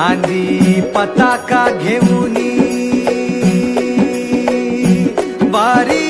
खांदी पताका घेऊनी बारी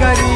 वार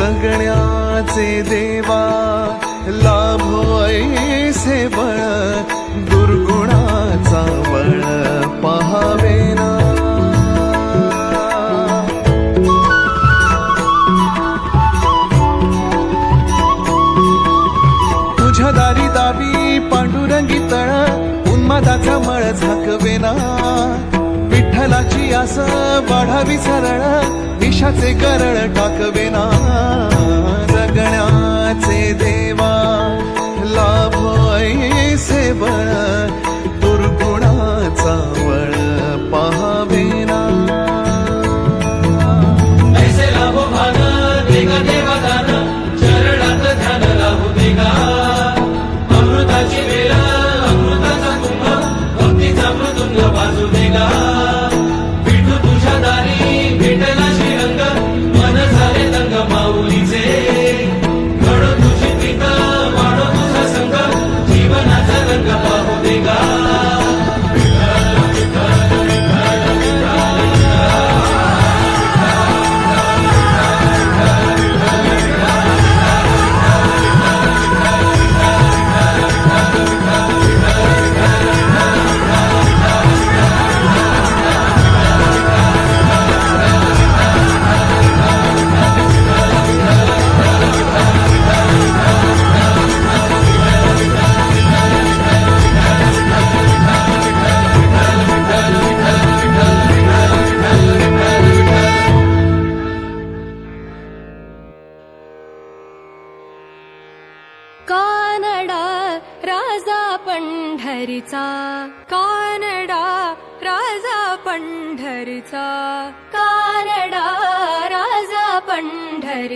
जगण्याचे देवा लाभो ऐसे बळ दुर्गुणाचा बळ पहावेना तुझ्या दारी दावी पांडुरंगी तळ उन्मादाचा मळ झाकवेना विठ्ठलाची आस वाढावी सरळ विषाचे करळ टाकवेना ऐसे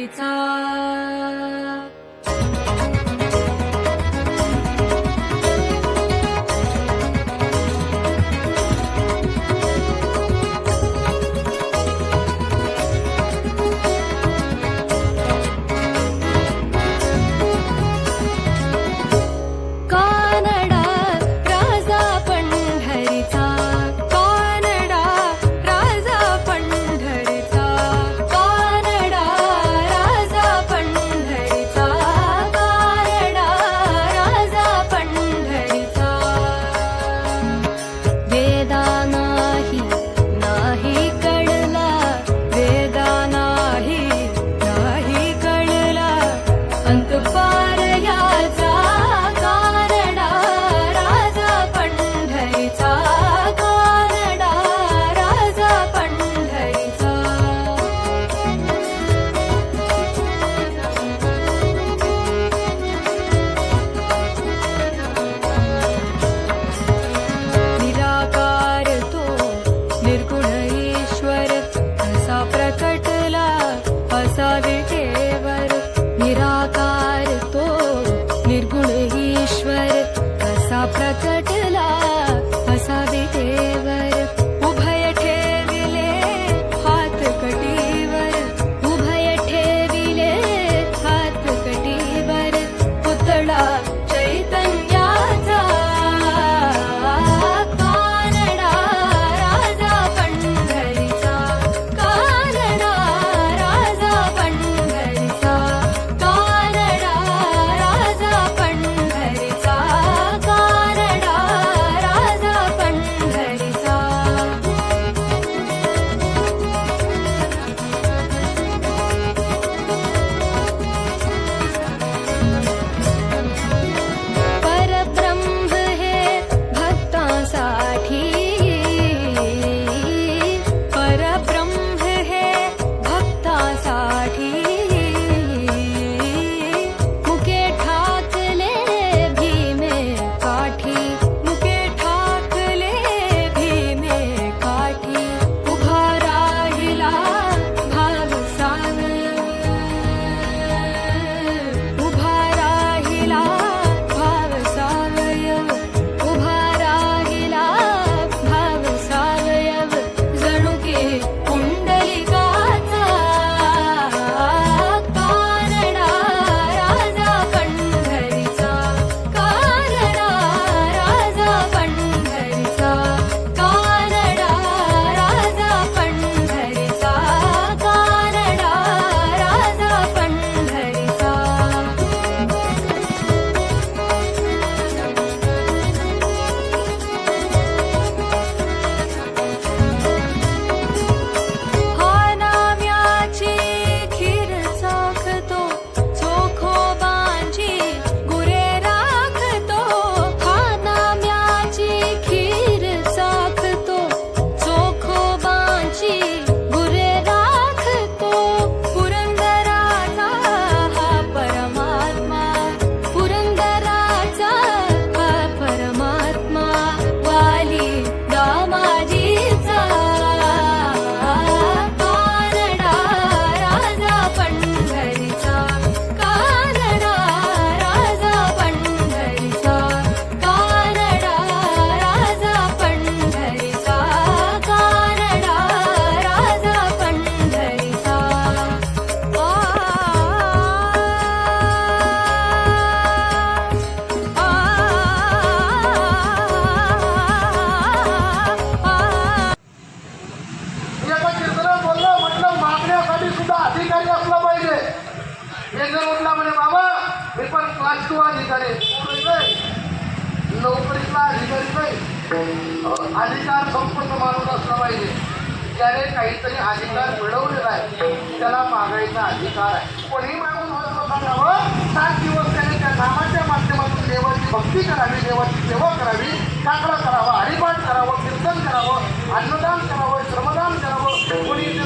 It's all.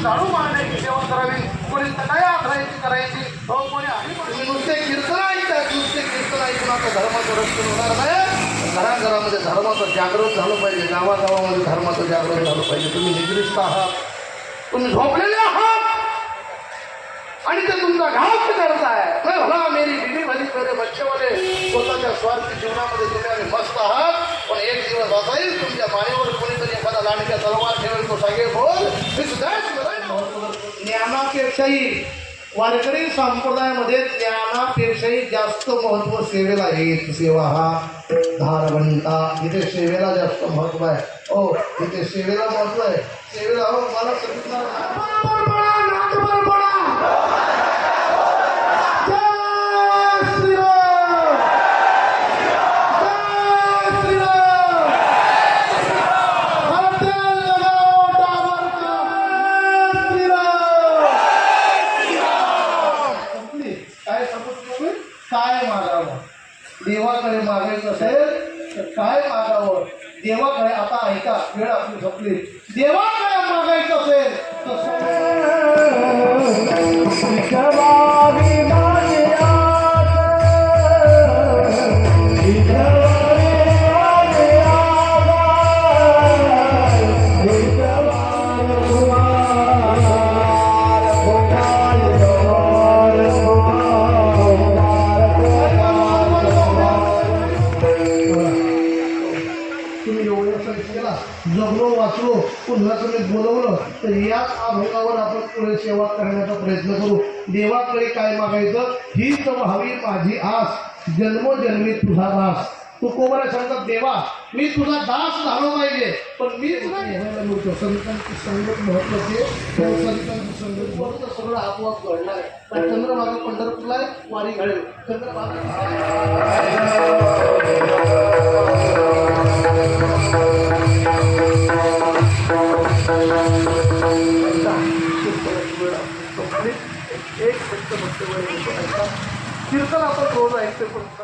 चालू मारण्याची सेवा करावी कोणी सकाळी आथरायची करायची हो कोणी हरिपाठ नुसते कीर्तन ऐकतात नुसते कीर्तन ऐकून आता धर्माचं रक्षण होणार नाही. घराघरामध्ये धर्माचं जागृत झालं पाहिजे गावागावामध्ये धर्माचं जागृत झालं पाहिजे. तुम्ही निद्रिस्त आहात. तुम्ही झोपलेले आहात. आणि ते तुमचा घात करताय. भला मेरी बिडी भली मेरे बच्चे वाले स्वतःच्या स्वार्थी जीवनामध्ये तुम्ही आम्ही मस्त आहात. पण एक दिवस असा येईल तुमच्या मानेवर कोणीतरी एखादा लांडक्या तलवार ठेवेल तो सांगेल बोल right. ज्ञानापेक्षाही वारकरी संप्रदायामध्ये ज्ञानापेक्षाही जास्त महत्त्व सेवेला आहे. सेवा हा धारवंता इथे सेवेला जास्त महत्त्व आहे. हो इथे सेवेला महत्त्व आहे. सेवेला हो मला सांगितलं मागायचा वेळ आपली झोपली. देवा काय मागायचं असेल तर देवाकडे काय मागायचं? हीच व्हावी माझी आस. जन्मोजन्मी तुझा दास. तू कोबरा सांगतात देवा मी तुझा दास झालो पाहिजे. पण मी तुला घ्यायला मिळतो संतांची संगत महत्वाची आहे. त्या संतांची संगत बरोबर सगळं आपोआप घडणार आहे. पण चंद्रभागा पंढरपूरला वारी घडेल. चंद्रभागा भक्तवळ आपण रोज ऐकतो पण.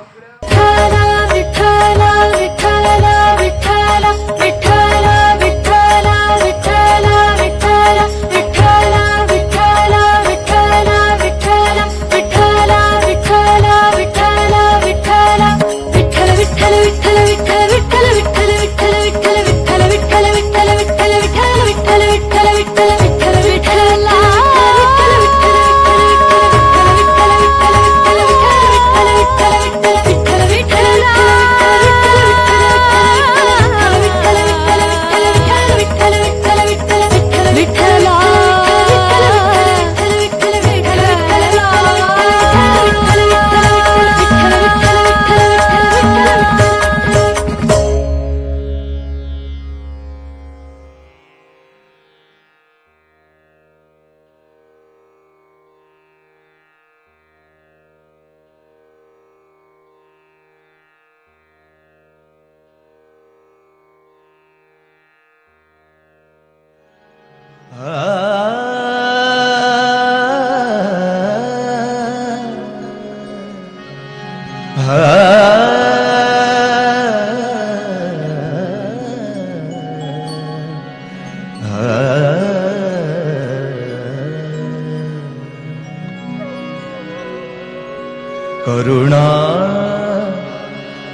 കരുണാ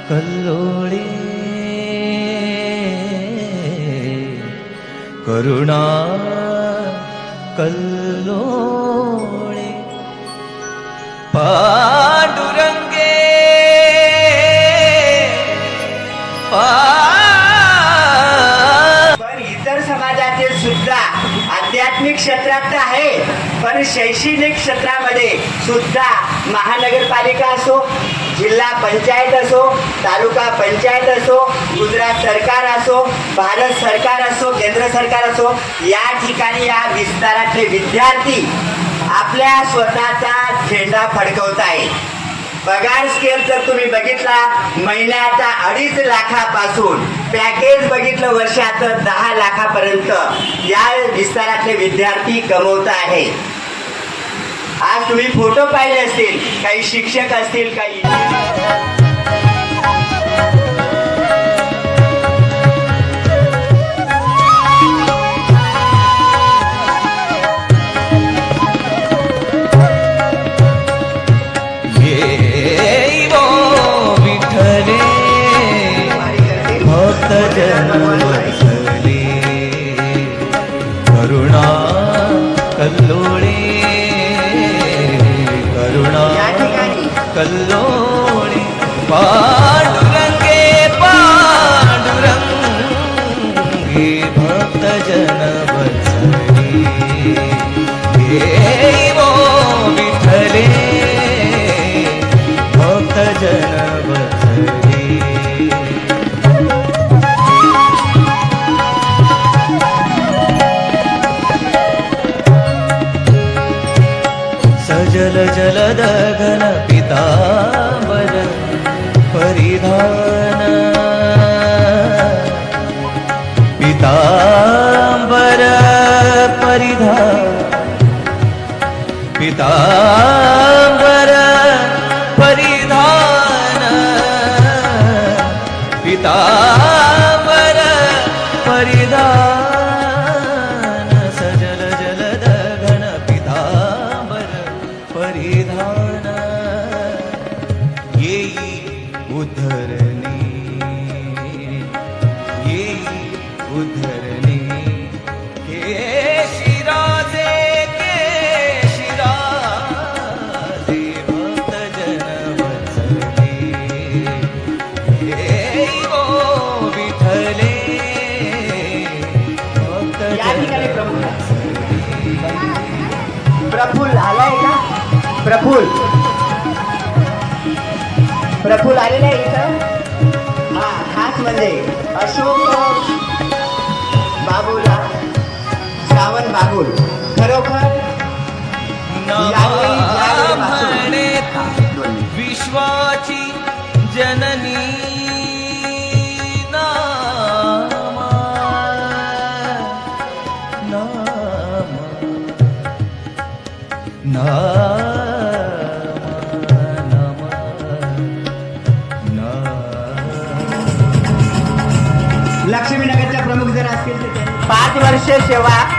കല്ലോളി കരുണാ കല്ലോളി പാ तर शैक्षणिक क्षेत्रामध्ये सुद्धा महानगरपालिका असो जिल्हा पंचायत असो तालुका पंचायत असो गुजरात सरकार असो भारत सरकार असो केंद्र सरकार असो या ठिकाणी या विस्तारातले विद्यार्थी आपल्या स्वतःचा झेंडा फडकवत आहेत पगार स्केल जर तुम्ही बघितला महिन्याचा अडीच लाखापासून पॅकेज बघितलं वर्षाचं दहा लाखापर्यंत या विस्तारातले विद्यार्थी कमवत आहेत आज तुम्ही फोटो पाहिले असतील काही शिक्षक असतील काही जल जलदघन पिताम्बर परिधान। पिताम्बर परिधान। पिता प्रफुल प्रफुल आलेले आहे इथं. हा हाच म्हणजे अशोक बाबूला श्रावण बाबूल खरोखर विश्वाची जननी. 谢谢哇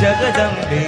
జగదంబే.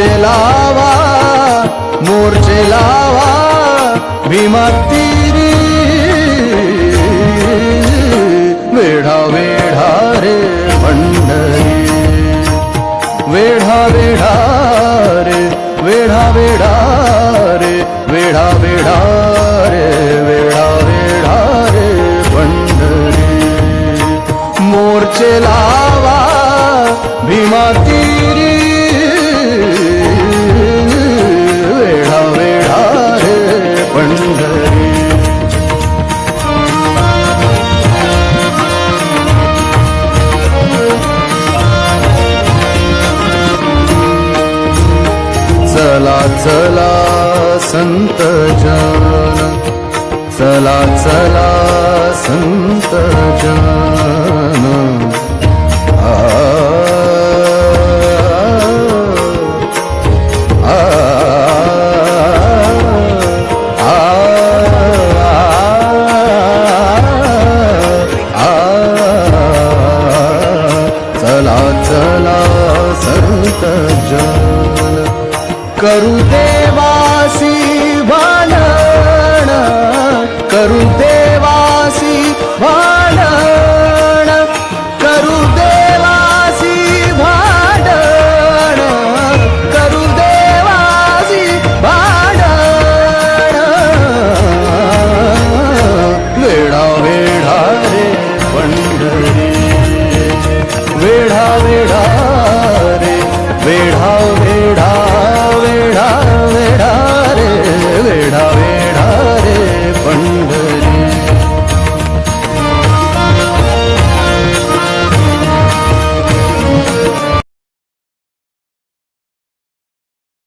मोर्चे लावा मोर्चे लावा भीमा तिरी वेढा वेढा रे पंढरी वेढा वेढा रे वेढा वेढा रे वेढा वेढा रे वेढा वेढा रे पंढरी मोर्चे लावा भीमा तिरी